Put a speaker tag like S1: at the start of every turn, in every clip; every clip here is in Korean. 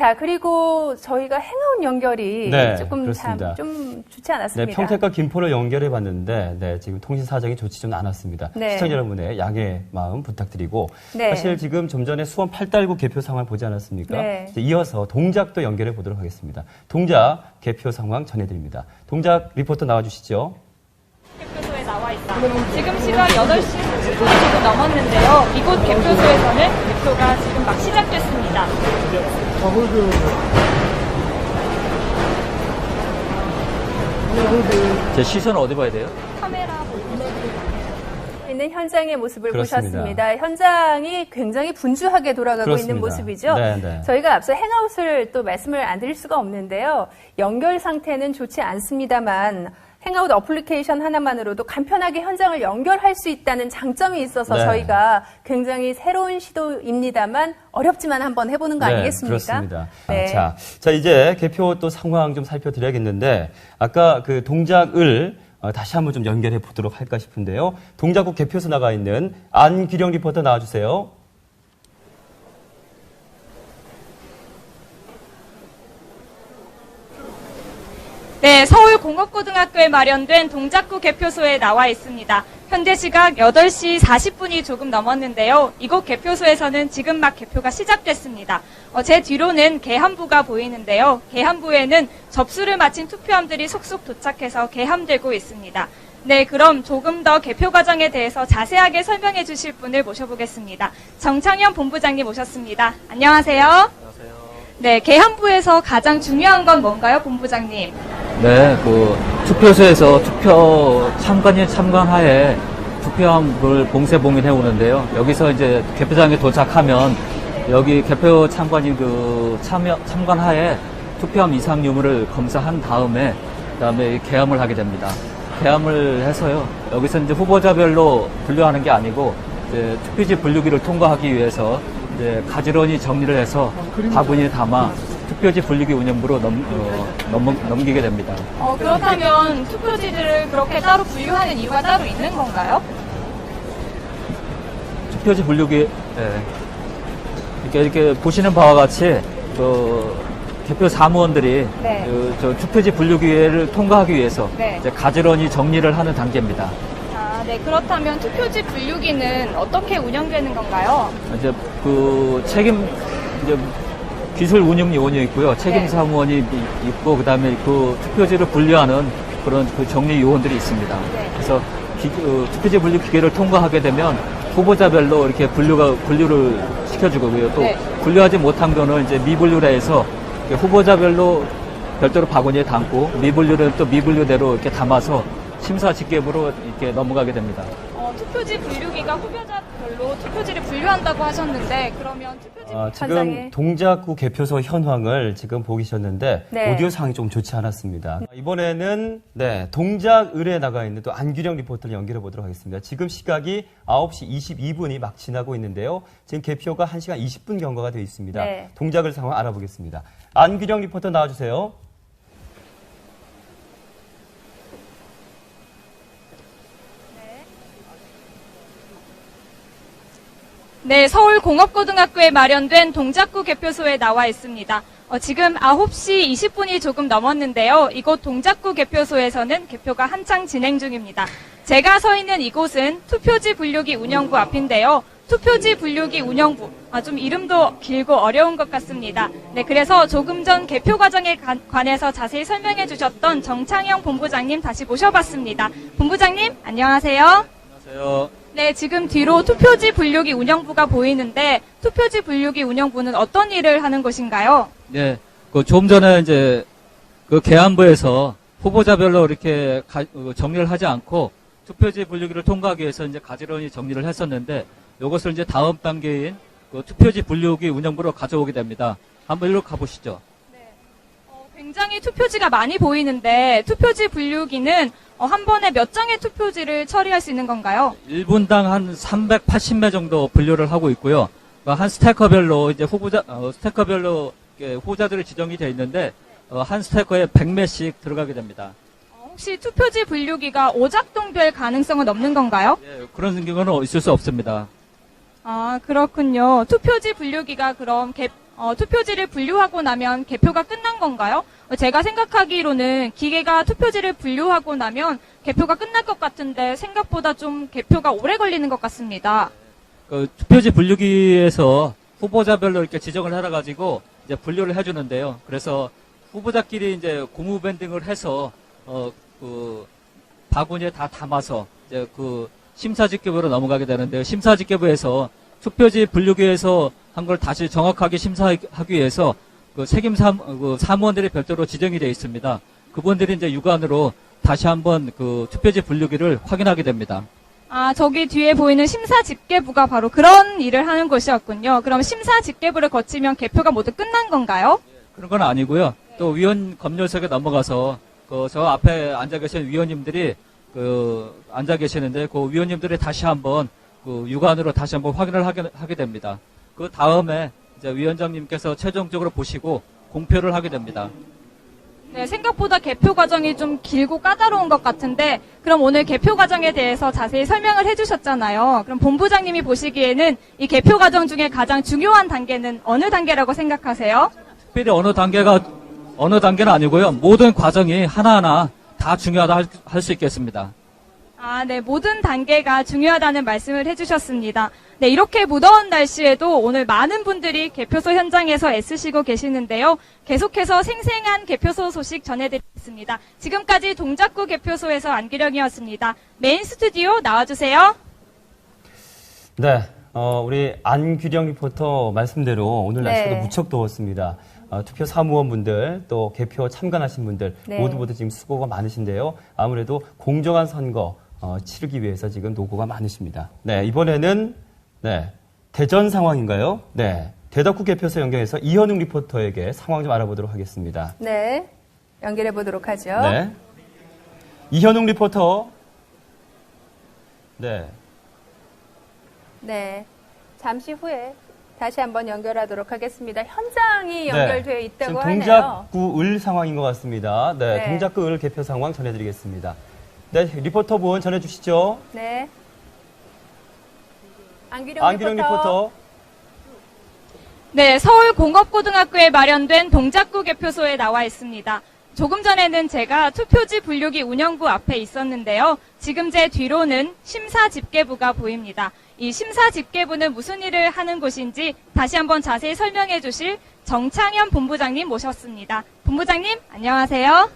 S1: 자, 그리고 저희가 행아웃 연결이
S2: 네,
S1: 조금
S2: 그렇습니다.
S1: 참좀 좋지
S2: 네,
S1: 않았습니다.
S2: 평택과 김포를 연결해 봤는데, 네, 지금 통신 사정이 좋지 좀 않았습니다.
S1: 네.
S2: 시청자 여러분의 양해 마음 부탁드리고,
S1: 네.
S2: 사실 지금 좀 전에 수원 8달구 개표 상황 보지 않았습니까?
S1: 네.
S2: 이제 이어서 동작도 연결해 보도록 하겠습니다. 동작 개표 상황 전해드립니다. 동작 리포터 나와주시죠.
S3: 개표소에 나와 있다. 지금 시각 8시 10분이 조금 넘었는데요. 이곳 개표소에서는 개표가 지금 막 시작됐습니다.
S4: 제 시선 어디 봐야 돼요?
S3: 카메라
S1: 있는 현장의 모습을
S2: 그렇습니다.
S1: 보셨습니다. 현장이 굉장히 분주하게 돌아가고
S2: 그렇습니다.
S1: 있는 모습이죠.
S2: 네, 네.
S1: 저희가 앞서 행아웃을 또 말씀을 안 드릴 수가 없는데요. 연결 상태는 좋지 않습니다만 행아웃 어플리케이션 하나만으로도 간편하게 현장을 연결할 수 있다는 장점이 있어서
S2: 네.
S1: 저희가 굉장히 새로운 시도입니다만 어렵지만 한번 해보는 거 아니겠습니까?
S2: 그렇습니다.
S1: 네.
S2: 아, 자, 자, 이제 개표 또 상황 좀 살펴드려야겠는데, 아까 그 동작을 어, 다시 한번 좀 연결해 보도록 할까 싶은데요. 동작국 개표소 나가 있는 안규령 리포터 나와주세요.
S3: 네, 서울공업고등학교에 마련된 동작구 개표소에 나와 있습니다. 현재 시각 8시 40분이 조금 넘었는데요. 이곳 개표소에서는 지금 막 개표가 시작됐습니다. 어, 제 뒤로는 개함부가 보이는데요. 개함부에는 접수를 마친 투표함들이 속속 도착해서 개함되고 있습니다. 네, 그럼 조금 더 개표 과정에 대해서 자세하게 설명해 주실 분을 모셔보겠습니다. 정창현 본부장님 오셨습니다. 안녕하세요.
S4: 안녕하세요.
S3: 네, 개함부에서 가장 중요한 건 뭔가요, 본부장님?
S4: 네, 그 투표소에서 투표 참관인 참관하에 투표함을 봉쇄 봉인해 오는데요. 여기서 이제 개표장에 도착하면 여기 개표 참관인 그 참여 참관하에 투표함 이상 유무를 검사한 다음에 그다음에 개함을 하게 됩니다. 개함을 해서요. 여기서 이제 후보자별로 분류하는 게 아니고 이제 투표지 분류기를 통과하기 위해서 이제 가지런히 정리를 해서 바구니에 담아 투표지 분류기 운영부로 넘, 어, 넘, 넘기게 됩니다.
S3: 어, 그렇다면 투표지들을 그렇게 따로 분류하는 이유가 따로 있는 건가요?
S4: 투표지 분류기 예. 이렇게 이렇게 보시는 바와 같이 그 개표 사무원들이
S3: 네.
S4: 그, 저 투표지 분류기를 통과하기 위해서
S3: 네.
S4: 이제 가지런히 정리를 하는 단계입니다.
S3: 아, 네. 그렇다면 투표지 분류기는 어떻게 운영되는 건가요?
S4: 이제 그 책임 이제 기술 운영 요원이 있고요. 책임
S3: 네.
S4: 사무원이 이- 있고 그다음에 그 투표지를 분류하는 그런 그 정리 요원들이 있습니다.
S3: 네.
S4: 그래서 기- 그 투표지 분류 기계를 통과하게 되면 후보자별로 이렇게 분류가 분류를 시켜주고요. 또
S3: 네.
S4: 분류하지 못한 거는 이제 미분류라 해서 후보자별로 별도로 바구니에 담고 미분류를 또 미분류대로 이렇게 담아서 심사 직계으로 이렇게 넘어가게 됩니다.
S3: 어, 투표지 분류기가 후보자별로 투표지를 분류한다고 하셨는데 그러면 투표지
S2: 아, 지금. 동작구 개표소 현황을 지금 보고 계셨는데
S1: 네.
S2: 오디오 상황이 좀 좋지 않았습니다. 이번에는 네, 동작 을에 나가 있는 또 안규령 리포터를 연결해 보도록 하겠습니다. 지금 시각이 9시 22분이 막 지나고 있는데요. 지금 개표가 1시간 20분 경과가 되어 있습니다.
S1: 네.
S2: 동작을 상황 알아보겠습니다. 안규령 리포터 나와 주세요.
S3: 네, 서울공업고등학교에 마련된 동작구 개표소에 나와 있습니다. 어, 지금 9시 20분이 조금 넘었는데요. 이곳 동작구 개표소에서는 개표가 한창 진행 중입니다. 제가 서 있는 이곳은 투표지 분류기 운영부 앞인데요. 투표지 분류기 운영부. 아, 좀 이름도 길고 어려운 것 같습니다. 네, 그래서 조금 전 개표 과정에 관- 관해서 자세히 설명해 주셨던 정창영 본부장님 다시 모셔봤습니다. 본부장님, 안녕하세요.
S4: 안녕하세요.
S3: 네, 지금 뒤로 투표지 분류기 운영부가 보이는데 투표지 분류기 운영부는 어떤 일을 하는 곳인가요?
S4: 네, 그 좀 전에 이제 그 개안부에서 후보자별로 이렇게 가- 어, 정리를 하지 않고 투표지 분류기를 통과하기 위해서 이제 가지런히 정리를 했었는데 이것을 이제 다음 단계인 그 투표지 분류기 운영부로 가져오게 됩니다. 한번 일로 가보시죠.
S3: 어, 굉장히 투표지가 많이 보이는데 투표지 분류기는 어, 한 번에 몇 장의 투표지를 처리할 수 있는 건가요?
S4: 1분당 한 380매 정도 분류를 하고 있고요. 그한 스태커별로 이제 후보자 어, 스태커별로 이렇게 후보자들이 지정이 되어 있는데 어, 한 스태커에 100매씩 들어가게 됩니다.
S3: 어, 혹시 투표지 분류기가 오작동될 가능성은 없는 건가요?
S4: 예, 그런 경우는 있을 수 없습니다.
S3: 아, 그렇군요. 투표지 분류기가 그럼 개- 어, 투표지를 분류하고 나면 개표가 끝난 건가요? 어, 제가 생각하기로는 기계가 투표지를 분류하고 나면 개표가 끝날 것 같은데 생각보다 좀 개표가 오래 걸리는 것 같습니다.
S4: 그 투표지 분류기에서 후보자별로 이렇게 지정을 해가지고 이제 분류를 해주는데요. 그래서 후보자끼리 이제 고무 밴딩을 해서 어 그 바구니에 다 담아서 이제 그 심사집계부로 넘어가게 되는데요. 심사집계부에서 투표지 분류기에서 한 걸 다시 정확하게 심사하기 위해서 그 책임 사, 그 사무원들이 별도로 지정이 되어 있습니다. 그분들이 이제 육안으로 다시 한번 그 투표지 분류기를 확인하게 됩니다.
S3: 아, 저기 뒤에 보이는 심사 집계부가 바로 그런 일을 하는 곳이었군요. 그럼 심사 집계부를 거치면 개표가 모두 끝난 건가요?
S4: 그런 건 아니고요. 또 위원 검열석에 넘어가서 그 저 앞에 앉아 계신 위원님들이 그 앉아 계시는데 그 위원님들이 다시 한번 그 육안으로 다시 한번 확인을 하게, 하게 됩니다. 그 다음에 이제 위원장님께서 최종적으로 보시고 공표를 하게 됩니다.
S3: 네, 생각보다 개표 과정이 좀 길고 까다로운 것 같은데, 그럼 오늘 개표 과정에 대해서 자세히 설명을 해주셨잖아요. 그럼 본부장님이 보시기에는 이 개표 과정 중에 가장 중요한 단계는 어느 단계라고 생각하세요?
S4: 특별히 어느 단계가 어느 단계는 아니고요. 모든 과정이 하나하나 다 중요하다 할 수 있겠습니다.
S3: 아, 네, 모든 단계가 중요하다는 말씀을 해주셨습니다. 네, 이렇게 무더운 날씨에도 오늘 많은 분들이 개표소 현장에서 애쓰시고 계시는데요. 계속해서 생생한 개표소 소식 전해드리겠습니다. 지금까지 동작구 개표소에서 안기령이었습니다. 메인 스튜디오 나와주세요.
S2: 네, 어, 우리 안규령 리포터 말씀대로 오늘
S1: 네.
S2: 날씨가 무척 더웠습니다. 어, 투표 사무원분들 또 개표 참관하신 분들
S1: 네.
S2: 모두 모두 지금 수고가 많으신데요. 아무래도 공정한 선거 어, 치르기 위해서 지금 노고가 많으십니다. 네, 이번에는 네, 대전 상황인가요? 네, 대덕구 개표소 연결해서 이현웅 리포터에게 상황 좀 알아보도록 하겠습니다.
S1: 네. 연결해 보도록 하죠.
S2: 네, 이현웅 리포터. 네,
S1: 네. 잠시 후에 다시 한번 연결하도록 하겠습니다. 현장이 연결되어
S2: 네.
S1: 있다고
S2: 지금
S1: 하네요.
S2: 동작구 을 상황인 것 같습니다. 네,
S1: 네.
S2: 동작구 을 개표 상황 전해드리겠습니다. 네, 리포터분 전해주시죠.
S1: 네. 안기령,
S2: 안기령 리포터.
S3: 네, 서울공업고등학교에 마련된 동작구 개표소에 나와 있습니다. 조금 전에는 제가 투표지 분류기 운영부 앞에 있었는데요. 지금 제 뒤로는 심사 집계부가 보입니다. 이 심사 집계부는 무슨 일을 하는 곳인지 다시 한번 자세히 설명해 주실 정창현 본부장님 모셨습니다. 본부장님, 안녕하세요.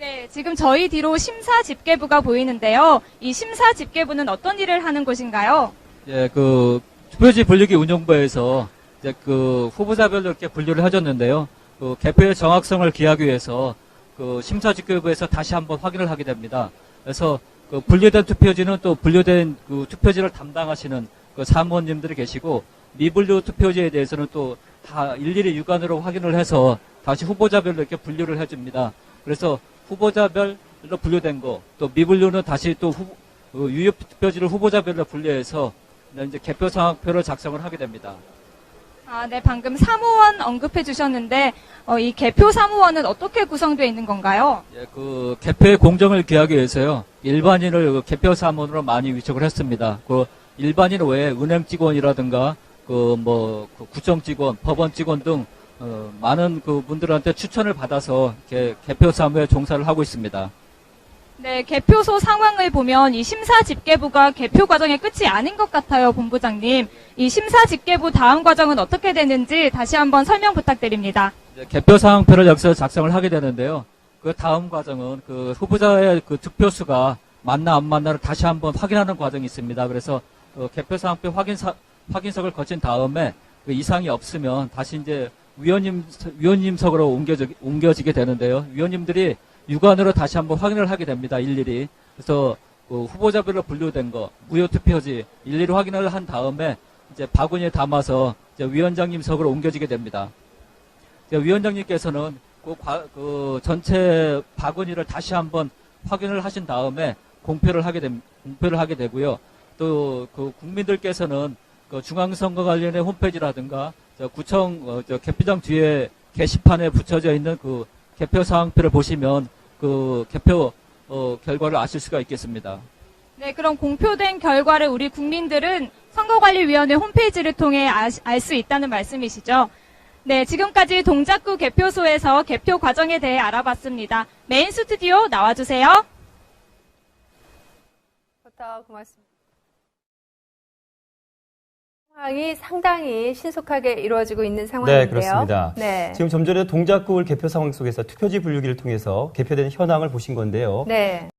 S3: 네, 지금 저희 뒤로 심사 집계부가 보이는데요. 이 심사 집계부는 어떤 일을 하는 곳인가요?
S4: 예, 그 투표지 분류기 운영부에서 이제 그 후보자별로 이렇게 분류를 해줬는데요. 그 개표의 정확성을 기하기 위해서 그 심사 집계부에서 다시 한번 확인을 하게 됩니다. 그래서 그 분류된 투표지는 또 분류된 그 투표지를 담당하시는 그 사무원님들이 계시고 미분류 투표지에 대해서는 또 다 일일이 육안으로 확인을 해서 다시 후보자별로 이렇게 분류를 해줍니다. 그래서 후보자별로 분류된 거, 또 미분류는 다시 또 후, 그 유효 투표지를 후보자별로 분류해서 이제 개표 상황표를 작성을 하게 됩니다.
S3: 아, 네, 방금 사무원 언급해 주셨는데, 어, 이 개표 사무원은 어떻게 구성되어 있는 건가요?
S4: 예, 그 개표의 공정을 기하기 위해서요 일반인을 그 개표 사무원으로 많이 위촉을 했습니다. 그 일반인 외에 은행 직원이라든가 그 뭐 구청 직원, 법원 직원 등 어, 많은 그 분들한테 추천을 받아서 이렇게 개표 사무에 종사를 하고 있습니다.
S3: 네, 개표소 상황을 보면 이 심사 집계부가 개표 과정의 끝이 아닌 것 같아요, 본부장님. 이 심사 집계부 다음 과정은 어떻게 되는지 다시 한번 설명 부탁드립니다.
S4: 이제 개표 상황표를 여기서 작성을 하게 되는데요. 그 다음 과정은 그 후보자의 그 득표수가 맞나 안 맞나를 다시 한번 확인하는 과정이 있습니다. 그래서 그 개표 상황표 확인 사, 확인석을 거친 다음에 그 이상이 없으면 다시 이제 위원님 위원님석으로 옮겨지, 옮겨지게 되는데요. 위원님들이 육안으로 다시 한번 확인을 하게 됩니다. 일일이. 그래서 그 후보자별로 분류된 거 무효 투표지 일일이 확인을 한 다음에 이제 바구니에 담아서 이제 위원장님석으로 옮겨지게 됩니다. 위원장님께서는 그, 과- 그 전체 바구니를 다시 한번 확인을 하신 다음에 공표를 하게 됩, 공표를 하게 되고요. 또 그 국민들께서는 그 중앙선거관리위원회 홈페이지라든가 저 구청 어, 저 개표장 뒤에 게시판에 붙여져 있는 그 개표 상황표를 보시면 그 개표 어, 결과를 아실 수가 있겠습니다.
S3: 네, 그럼 공표된 결과를 우리 국민들은 선거관리위원회 홈페이지를 통해 알 수 있다는 말씀이시죠? 네, 지금까지 동작구 개표소에서 개표 과정에 대해 알아봤습니다. 메인 스튜디오 나와주세요.
S1: 좋다, 고맙습니다. 상황이 상당히 신속하게 이루어지고 있는 상황인데요.
S2: 네, 그렇습니다.
S1: 네.
S2: 지금 좀 전에 동작구울 개표 상황 속에서 투표지 분류기를 통해서 개표되는 현황을 보신 건데요.
S1: 네.